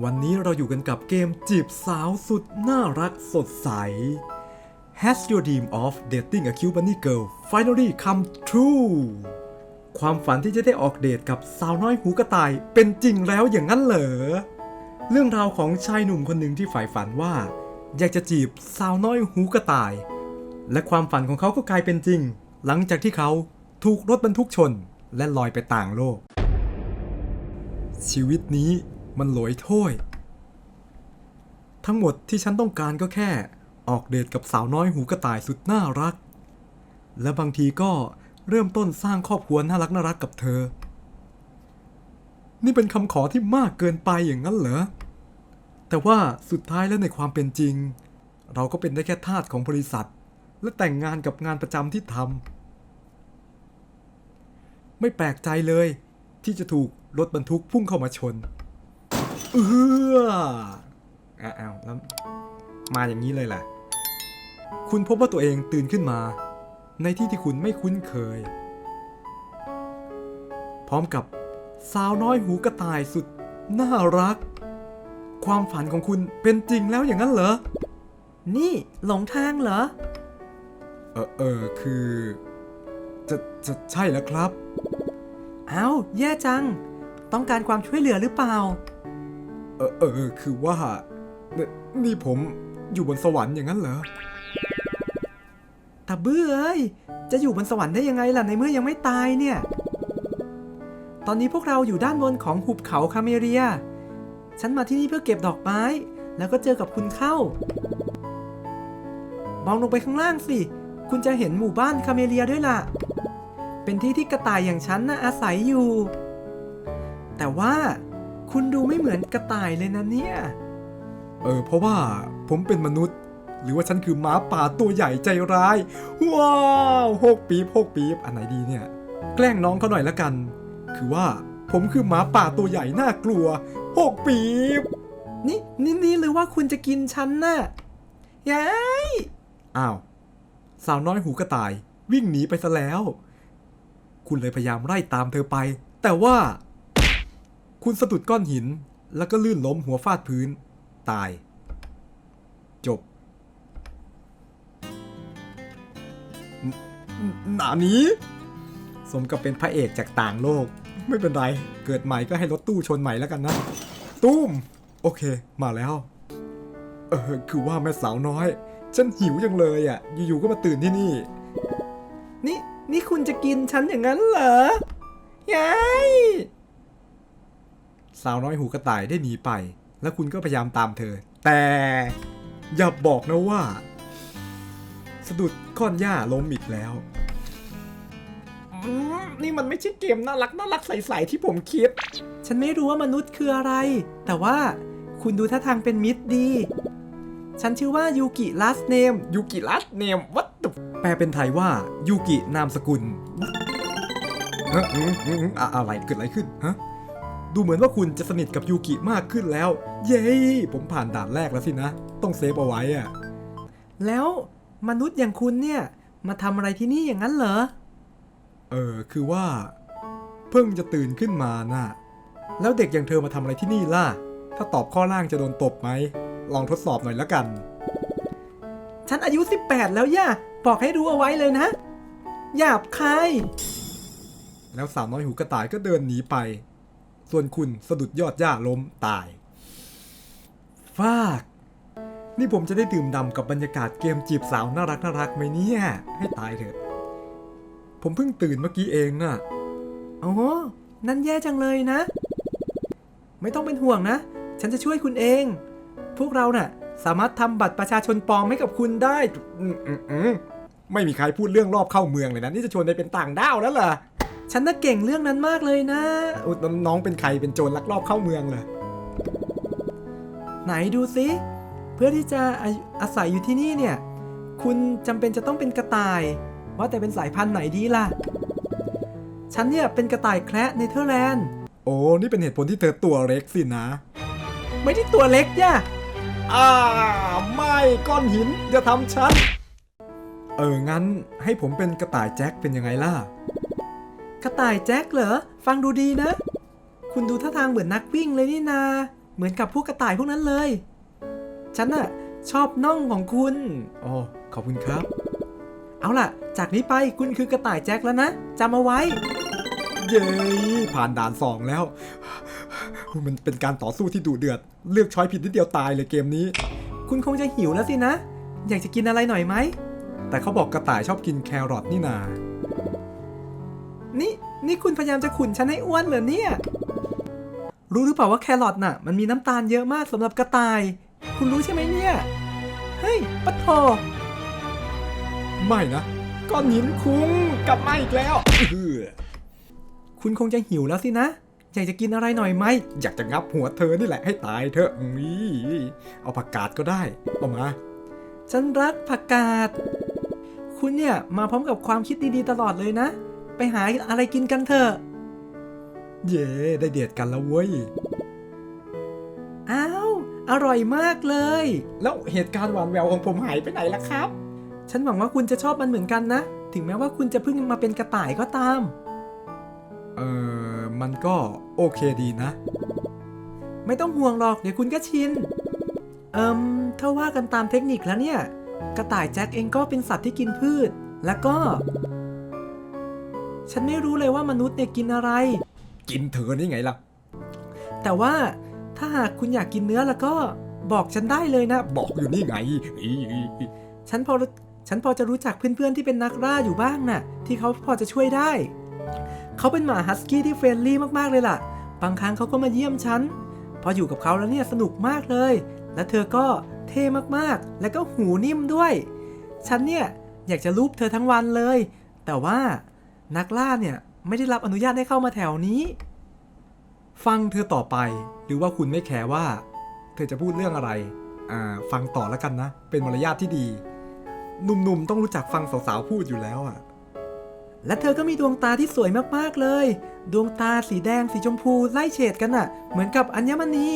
วันนี้เราอยู่กันกับเกมจีบสาวสุดน่ารักสดใส Has your dream of dating a cute bunny girl finally come true ความฝันที่จะได้ออกเดทกับสาวน้อยหูกระต่ายเป็นจริงแล้วอย่างนั้นเหรอ เรื่องราวของชายหนุ่มคนหนึ่งที่ใฝ่ฝันว่า อยากจะจีบสาวน้อยหูกระต่าย และความฝันของเขาก็กลายเป็นจริง หลังจากที่เขาถูกรถบรรทุกชน และลอยไปต่างโลก ชีวิตนี้ มันหลอยโถ้วยทั้งหมดที่ฉันต้องการก็แค่ ออกเดทกับสาวน้อยหูกระต่ายสุดน่ารัก และบางทีก็เริ่มต้นสร้างครอบครัวน่ารักน่ารักกับเธอ นี่เป็นคำขอที่มากเกินไปอย่างนั้นเหรอ แต่ว่าสุดท้ายแล้วในความเป็นจริง เราก็เป็นได้แค่ทาสของบริษัท และแต่งงานกับงานประจำที่ทำไม่แปลกใจเลยที่จะถูกรถบรรทุกพุ่งเข้ามาชน เอออ้าวแล้วมาอย่างนี้เลยแหละ คุณพบว่าตัวเองตื่นขึ้นมา ในที่ที่คุณไม่คุ้นเคย พร้อมกับสาวน้อยหูกระต่ายสุดน่ารัก ความฝันของคุณเป็นจริงแล้วอย่างนั้นเหรอ นี่หลงทางเหรอ เออเออคือ จะจะใช่แล้วครับ เอ้าแย่จัง ต้องการความช่วยเหลือหรือเปล่า เออเออคือว่านี่นี่ผมอยู่บนสวรรค์อย่างนั้นเหรอตาบื้อเอ้ยจะอยู่บนสวรรค์ได้ยังไงล่ะในเมื่อยังไม่ตายเนี่ย ตอนนี้พวกเราอยู่ด้านบนของหุบเขาคาเมเรีย ฉันมาที่นี่เพื่อเก็บดอกไม้ แล้วก็เจอกับคุณเข้า มองลงไปข้างล่างสิ คุณจะเห็นหมู่บ้านคาเมเรียด้วยล่ะ เป็นที่ที่กระต่ายอย่างฉันน่ะอาศัยอยู่ แต่ว่า คุณดูไม่เหมือนกระต่ายเลยนะเนี่ย เออ เพราะว่าผมเป็นมนุษย์ หรือว่าฉันคือหม้าป่าตัวใหญ่ใจร้าย ว้าวหกปีบหกปีบอันไหนดีเนี่ย แกล้งน้องเขาหน่อยละกัน คือว่าผมคือหมาป่าตัวใหญ่น่ากลัวหกปีบนี่นี่นี่หรือว่าคุณจะกินฉันน่ะยายอ้าว สาวน้อยหูกระต่าย วิ่งหนีไปซะแล้ว คุณเลยพยายามไล่ตามเธอไป แต่ว่า คุณสะดุดก้อนหิน แล้วก็ลื่นล้มหัวฟาดพื้น ตาย จบ หนานี้ สมกับเป็นพระเอกจากต่างโลก ไม่เป็นไร เกิดใหม่ก็ให้รถตู้ชนใหม่แล้วกันนะ ตุ้ม โอเค มาแล้ว เออ คือว่าแม่สาวน้อย ฉันหิวจังเลยอะ อยู่ๆก็มาตื่นที่นี่ นี่ นี่คุณจะกินฉันอย่างนั้นเหรอยาย สาวน้อยหูกระต่ายได้หนีไป แล้วคุณก็พยายามตามเธอ แต่อย่าบอกนะว่า สะดุดก้อนหญ้าล้มอีกแล้วนี่มันไม่ใช่เกมน่ารักน่ารักใสๆที่ผมคิด ฉันไม่รู้ว่ามนุษย์คืออะไร แต่ว่าคุณดูท่าทางเป็นมิตรดี ฉันชื่อว่ายูกิลาสเนมยูกิรัสเนมวัตถุแปลเป็นไทยว่ายูกินามสกุลฮะอืมอืมอืมอะอะไรเกิดอะไรขึ้นฮะ ดูเหมือนว่าคุณจะสนิทกับยูกิมากขึ้นแล้ว เย้ ผมผ่านด่านแรกแล้วสินะ ต้องเซฟเอาไว้อะแล้วมนุษย์อย่างคุณเนี่ย มาทำอะไรที่นี่อย่างนั้นเหรอ เออ คือว่า เพิ่งจะตื่นขึ้นมาน่ะ แล้วเด็กอย่างเธอมาทำอะไรที่นี่ล่ะ ถ้าตอบข้อล่างจะโดนตบไหม ลองทดสอบหน่อยละกัน ฉันอายุ 18 แล้วย่าบอกให้รู้เอาไว้เลยนะหยาบคาย แล้วสาวน้อยหูกระต่ายก็เดินหนีไป ส่วนคุณสะดุดยอดหญ้าล้มตาย ฟาก นี่ผมจะได้ดื่มด่ำกับบรรยากาศเกมจีบสาวน่ารักน่ารักไหมเนี่ย ให้ตายเถอะ ผมเพิ่งตื่นเมื่อกี้เองน่ะโอ้นั่นแย่จังเลยนะ ไม่ต้องเป็นห่วงนะ ฉันจะช่วยคุณเอง พวกเราน่ะ สามารถทำบัตรประชาชนปลอมให้กับคุณได้อืมอืมอืมไม่มีใครพูดเรื่องรอบเข้าเมืองเลยนะ นี่จะชวนไปเป็นต่างด้าวแล้วเหรอ ฉันน่ะเก่งเรื่องนั้นมากเลยนะอุ๊ยน้องเป็นใครเป็นโจรลักลอบเข้าเมืองเลยไหนดูสิเพื่อที่จะอาอาศัยอยู่ที่นี่เนี่ย คุณจำเป็นจะต้องเป็นกระต่าย ว่าแต่เป็นสายพันธุ์ไหนดีล่ะ ฉันเนี่ยเป็นกระต่ายแคระเนเธอร์แลนด์ โอ้ นี่เป็นเหตุผลที่เธอตัวเล็กสินะ ไม่ได้ตัวเล็กย่ะอ่า ไม่ก้อนหินอย่าทำฉัน เออ งั้นให้ผมเป็นกระต่ายแจ็คเป็นยังไงล่ะ กระต่ายแจ็คเหรอ ฟังดูดีนะ คุณดูท่าทางเหมือนนักวิ่งเลยนี่นา เหมือนกับพวกกระต่ายพวกนั้นเลย ฉันน่ะชอบน่องของคุณอ๋อขอบคุณครับ เอาล่ะ จากนี้ไปคุณคือกระต่ายแจ็คแล้วนะจำเอาไว้ เย้ผ่านด่านสองแล้ว มันเป็นการต่อสู้ที่ดุเดือด เลือกช้อยผิดนิดเดียวตายเลยเกมนี้ คุณคงจะหิวแล้วสินะ อยากจะกินอะไรหน่อยไหม แต่เขาบอกกระต่ายชอบกินแครอทนี่นา นี่นี่คุณพยายามจะขุนฉันให้อ้วนเหรอเนี่ย รู้หรือเปล่าว่าแครอทน่ะ มันมีน้ำตาลเยอะมากสำหรับกระต่าย คุณรู้ใช่ไหมเนี่ย เฮ้ยปะโถไม่นะก้อนหินคุ้งกลับมาอีกแล้วเอื้อคุณคงจะหิวแล้วสินะ อยากจะกินอะไรหน่อยไหม อยากจะงับหัวเธอนี่แหละให้ตายเถอะอุ๊ยเอาผักกาดก็ได้เอามา ฉันรักผักกาด คุณเนี่ยมาพร้อมกับความคิดดีๆตลอดเลยนะ ไปหาอะไรกินกันเถอะ เย่ได้เดียดกันแล้วเว้ย อ้าว อร่อยมากเลย แล้วเหตุการณ์หวานแววของผมหายไปไหนล่ะครับ ฉันหวังว่าคุณจะชอบมันเหมือนกันนะ ถึงแม้ว่าคุณจะเพิ่งมาเป็นกระต่ายก็ตาม เออมันก็โอเคดีนะ ไม่ต้องห่วงหรอกเดี๋ยวคุณก็ชิน เอิมถ้าว่ากันตามเทคนิคแล้วเนี่ย กระต่ายแจ็คเองก็เป็นสัตว์ที่กินพืช แล้วก็ ฉันไม่รู้เลยว่ามนุษย์เนี่ยกินอะไร กินเธอนี่ไงล่ะ แต่ว่าถ้าหากคุณอยากกินเนื้อแล้วก็บอกฉันได้เลยนะ บอกอยู่นี่ไงอีฉันพอรู้ฉันพอจะรู้จักเพื่อนๆที่เป็นนักล่าอยู่บ้างน่ะ ที่เขาพอจะช่วยได้ เขาเป็นหมาฮัสกี้ที่เฟรนลี่มากๆเลยล่ะ บางครั้งเขาก็มาเยี่ยมฉัน พออยู่กับเขาแล้วเนี่ยสนุกมากเลย และเธอก็เท่มากๆ และก็หูนิ่มด้วย ฉันเนี่ยอยากจะรูปเธอทั้งวันเลย แต่ว่า นักล่าเนี่ยไม่ได้รับอนุญาตให้เข้ามาแถวนี้ ฟังเธอต่อไป หรือว่าคุณไม่แคร์ว่า เธอจะพูดเรื่องอะไร อ่า ฟังต่อแล้วกันนะ เป็นมารยาทที่ดี หนุ่มๆ ต้องรู้จักฟังสาวๆ พูดอยู่แล้วอะ และเธอก็มีดวงตาที่สวยมากๆเลย ดวงตาสีแดงสีชมพูไล่เฉดกันน่ะ เหมือนกับอัญมณี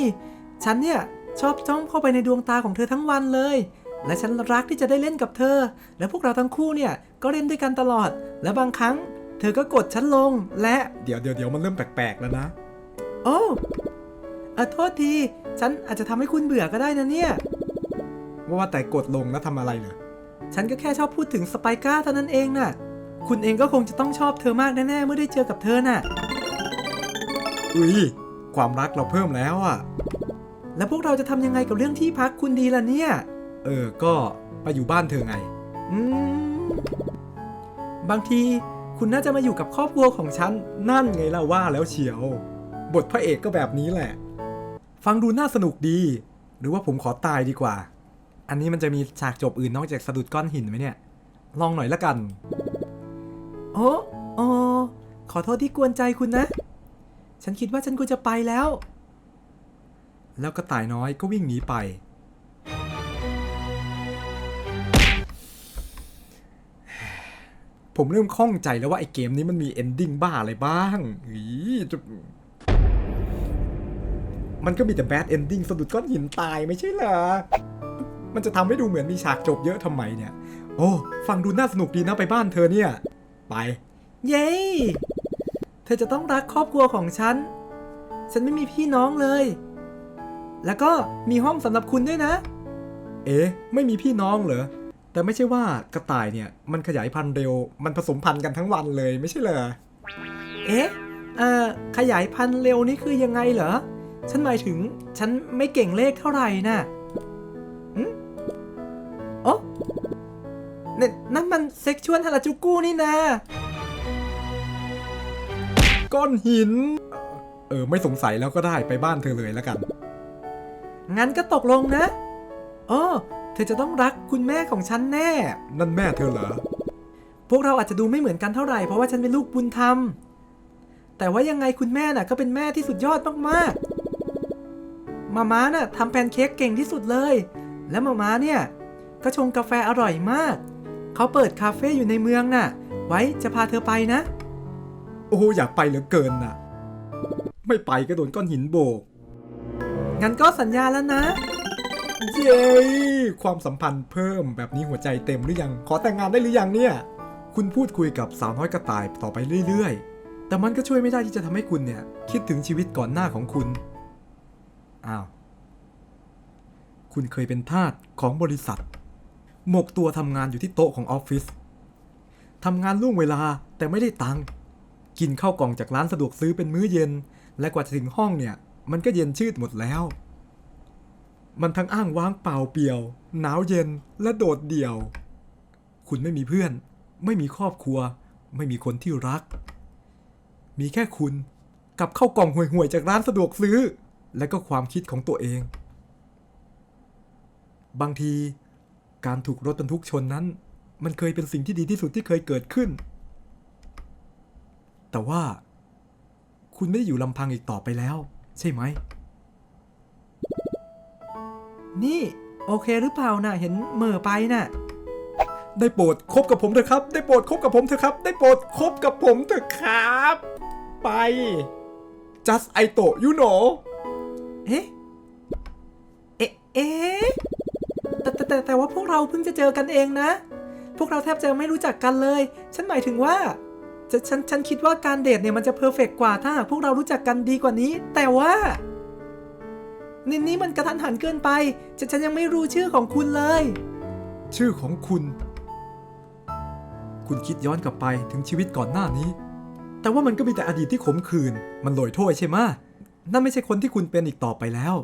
ฉันเนี่ยชอบจ้องเข้าไปในดวงตาของเธอทั้งวันเลย และฉันรักที่จะได้เล่นกับเธอ และพวกเราทั้งคู่เนี่ยก็เล่นด้วยกันตลอด และบางครั้ง เธอก็กดฉันลงและเดี๋ยวเดี๋ยวเดี๋ยวมันเริ่มแปลกๆแล้วนะ โอ้เออโทษที ฉันอาจจะทำให้คุณเบื่อก็ได้นะเนี่ย ว่าว่าแต่กดลงแล้วทำอะไรเหรอ ฉันก็แค่ชอบพูดถึงสไปก้าเท่านั้นเองน่ะ คุณเองก็คงจะต้องชอบเธอมากแน่ๆเมื่อได้เจอกับเธอน่ะ อุ้ยความรักเราเพิ่มแล้วอะ แล้วพวกเราจะทำยังไงกับเรื่องที่พักคุณดีล่ะเนี่ย เออ ก็ไปอยู่บ้านเธอไง อืม บางที คุณน่าจะมาอยู่กับครอบครัวของฉัน นั่นไงล่ะว่าแล้วเฉียว บทพระเอกก็แบบนี้แหละ ฟังดูน่าสนุกดี หรือว่าผมขอตายดีกว่า อันนี้มันจะมีฉากจบอื่นนอกจากสะดุดก้อนหินไหมเนี่ย ลองหน่อยละกัน โอ้โอ้ขอโทษที่กวนใจคุณนะ ฉันคิดว่าฉันควรจะไปแล้ว แล้วก็ต่ายน้อยก็วิ่งหนีไป ผมเริ่มข้องใจแล้วว่าไอ้เกมนี้มันมีเอนดิ้งบ้าอะไรบ้างอีจะมันก็มีแต่แบดเอนดิ้งสะดุดก้อนหินตายไม่ใช่เหรอ มันจะทำให้ดูเหมือนมีฉากจบเยอะทำไมเนี่ย โอ้ฟังดูน่าสนุกดีนะไปบ้านเธอเนี่ย ไป เย้ เธอจะต้องรักครอบครัวของฉัน ฉันไม่มีพี่น้องเลย แล้วก็มีห้องสำหรับคุณด้วยนะ เอ๊ะ ไม่มีพี่น้องเหรอ แต่ไม่ใช่ว่ากระต่ายเนี่ยมันขยายพันธุ์เร็ว มันผสมพันธุ์กันทั้งวันเลยไม่ใช่เหรอ เอ๊ะ เอ่อ ขยายพันธุ์เร็วนี่คือยังไงเหรอ ฉันหมายถึงฉันไม่เก่งเลขเท่าไหร่น่ะอืมโอ้นั่นนั่นมันเซ็กชวลฮาราจูกุนี่นะ ก้อนหิน เออ ไม่สงสัยแล้วก็ได้ไปบ้านเธอเลยแล้วกัน งั้นก็ตกลงนะโอ้ เธอจะต้องรักคุณแม่ของฉันแน่ นั่นแม่เธอเหรอ พวกเราอาจจะดูไม่เหมือนกันเท่าไหร่เพราะว่าฉันเป็นลูกบุญธรรม แต่ว่ายังไงคุณแม่น่ะก็เป็นแม่ที่สุดยอดมากๆมาม่าน่ะทำแพนเค้กเก่งที่สุดเลย และมาม่าเนี่ยก็ชงกาแฟอร่อยมาก เขาเปิดคาเฟ่อยู่ในเมืองน่ะ ไว้จะพาเธอไปนะ โอ้อยากไปเหลือเกินน่ะ ไม่ไปก็โดนก้อนหินโบก งั้นก็สัญญาแล้วนะ เย้ความสัมพันธ์เพิ่มแบบนี้หัวใจเต็มหรือยัง ขอแต่งงานได้หรือยังเนี่ย คุณพูดคุยกับสาวน้อยกระต่ายต่อไปเรื่อยๆ แต่มันก็ช่วยไม่ได้ที่จะทำให้คุณเนี่ย คิดถึงชีวิตก่อนหน้าของคุณ อ้าว คุณเคยเป็นทาสของบริษัท หมกตัวทำงานอยู่ที่โต๊ะของออฟฟิศทำงานล่วงเวลาแต่ไม่ได้ตังค์กินข้าวกล่องจากร้านสะดวกซื้อเป็นมื้อเย็น และกว่าจะถึงห้องเนี่ย มันก็เย็นชืดหมดแล้ว มันทั้งอ้างว้างเปล่าเปลี่ยว หนาวเย็นและโดดเดี่ยว คุณไม่มีเพื่อน ไม่มีครอบครัว ไม่มีคนที่รัก มีแค่คุณ กับข้าวกล่องห่วยๆจากร้านสะดวกซื้อ และก็ความคิดของตัวเอง บางทีการถูกรถบรรทุกชนนั้น มันเคยเป็นสิ่งที่ดีที่สุดที่เคยเกิดขึ้น แต่ว่า คุณไม่ได้อยู่ลำพังอีกต่อไปแล้ว ใช่ไหม นี่ โอเคหรือเปล่าน่ะ เห็นเหม่อไปน่ะ ได้โปรดคบกับผมเถอะครับ ได้โปรดคบกับผมเถอะครับ ได้โปรดคบกับผมเถอะครับ ไป just I t o you know เอ๊ะ เอ๊ะเอ๊ะแต่แต่แต่แต่ว่าพวกเราเพิ่งจะเจอกันเองนะ พวกเราแทบจะไม่รู้จักกันเลย ฉันหมายถึงว่าฉันฉันฉันคิดว่าการเดทเนี่ยมันจะเพอร์เฟกกว่าถ้าหากพวกเรารู้จักกันดีกว่านี้ แต่ว่า นี่นี่มันกระทันหันเกินไปฉันฉันยังไม่รู้ชื่อของคุณเลย ชื่อของคุณ คุณคิดย้อนกลับไปถึงชีวิตก่อนหน้านี้ แต่ว่ามันก็มีแต่อดีตที่ขมขื่นมันลอยโทษใช่ไหมะนั่นไม่ใช่คนที่คุณเป็นอีกต่อไปแล้ว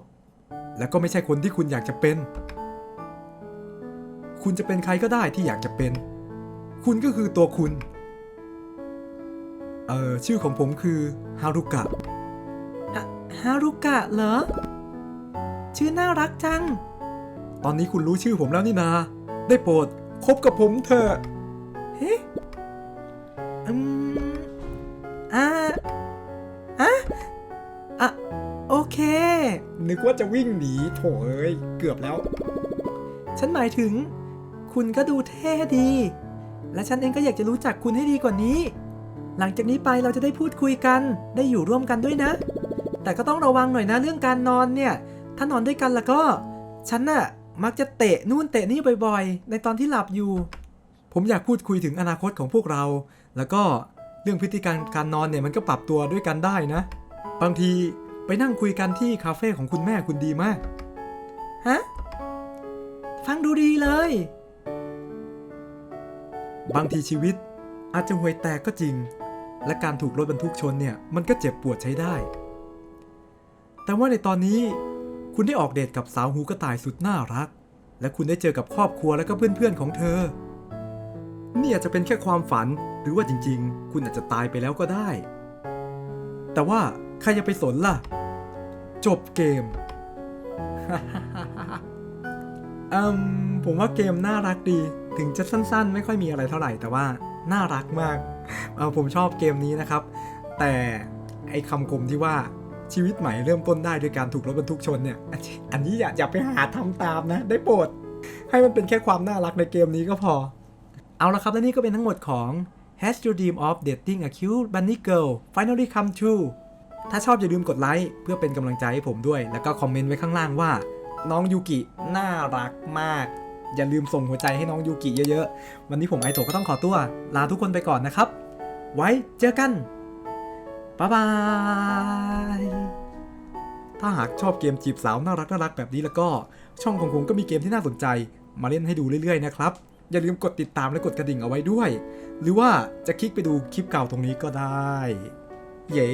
และก็ไม่ใช่คนที่คุณอยากจะเป็น คุณจะเป็นใครก็ได้ที่อยากจะเป็น คุณก็คือตัวคุณ เอ่อชื่อของผมคือฮารุกะฮารุกะเหรอ ชื่อน่ารักจัง ตอนนี้คุณรู้ชื่อผมแล้วนี่นา ได้โปรดคบกับผมเถอะเฮ้อืมอ่าอะอะ โอเค นึกว่าจะวิ่งหนีโถเอ้ย เกือบแล้ว ฉันหมายถึง คุณก็ดูเท่ดี และฉันเองก็อยากจะรู้จักคุณให้ดีกว่านี้ หลังจากนี้ไปเราจะได้พูดคุยกัน ได้อยู่ร่วมกันด้วยนะ แต่ก็ต้องระวังหน่อยนะเรื่องการนอนเนี่ย ถ้านอนด้วยกันแล้วก็ ฉันน่ะมักจะเตะนู่นเตะนี่บ่อยๆ ในตอนที่หลับอยู่ ผมอยากพูดคุยถึงอนาคตของพวกเรา แล้วก็เรื่องพฤติการการนอนเนี่ยมันก็ปรับตัวด้วยกันได้นะ บางทีไปนั่งคุยกันที่คาเฟ่ของคุณแม่คุณดีมาก ฮะ ฟังดูดีเลย บางทีชีวิตอาจจะห่วยแตกก็จริง และการถูกรถบรรทุกชนเนี่ยมันก็เจ็บปวดใช้ได้ แต่ว่าในตอนนี้ คุณได้ออกเดทกับสาวหูกระต่ายสุดน่ารัก และคุณได้เจอกับครอบครัวและก็เพื่อนๆของเธอ นี่อาจจะเป็นแค่ความฝันหรือว่าจริง ๆ คุณอาจจะตายไปแล้วก็ได้ แต่ว่าใครจะไปสนล่ะ จบเกมอืมผมว่าเกมน่ารักดี ถึงจะสั้นๆ ไม่ค่อยมีอะไรเท่าไหร่แต่ว่าน่ารักมากเออผมชอบเกมนี้นะครับ แต่ไอ้คำคมที่ว่า ชีวิตใหม่เริ่มต้นได้ด้วยการถูกรถบรรทุกชนเนี่ย อันนี้อย่าอย่าไปหาทำตามนะ ได้โปรด ให้มันเป็นแค่ความน่ารักในเกมนี้ก็พอ เอาละครับและนี่ก็เป็นทั้งหมดของ Has Your Dream of Dating a Cute Bunny Girl Finally Come True ถ้าชอบอย่าลืมกดไลค์เพื่อเป็นกำลังใจให้ผมด้วย แล้วก็คอมเมนต์ไว้ข้างล่างว่า น้องยูกิน่ารักมาก อย่าลืมส่งหัวใจให้น้องยูกิเยอะๆ วันนี้ผมไอโตก็ต้องขอตัว ลาทุกคนไปก่อนนะครับ ไว้เจอกัน บ๊ายบาย ถ้าหากชอบเกมจีบสาวน่ารักน่ารักแบบนี้แล้วก็ช่องของผมก็มีเกมที่น่าสนใจ มาเล่นให้ดูเรื่อยๆนะครับ อย่าลืมกดติดตามและกดกระดิ่งเอาไว้ด้วย หรือว่าจะคลิกไปดูคลิปเก่าตรงนี้ก็ได้ เย้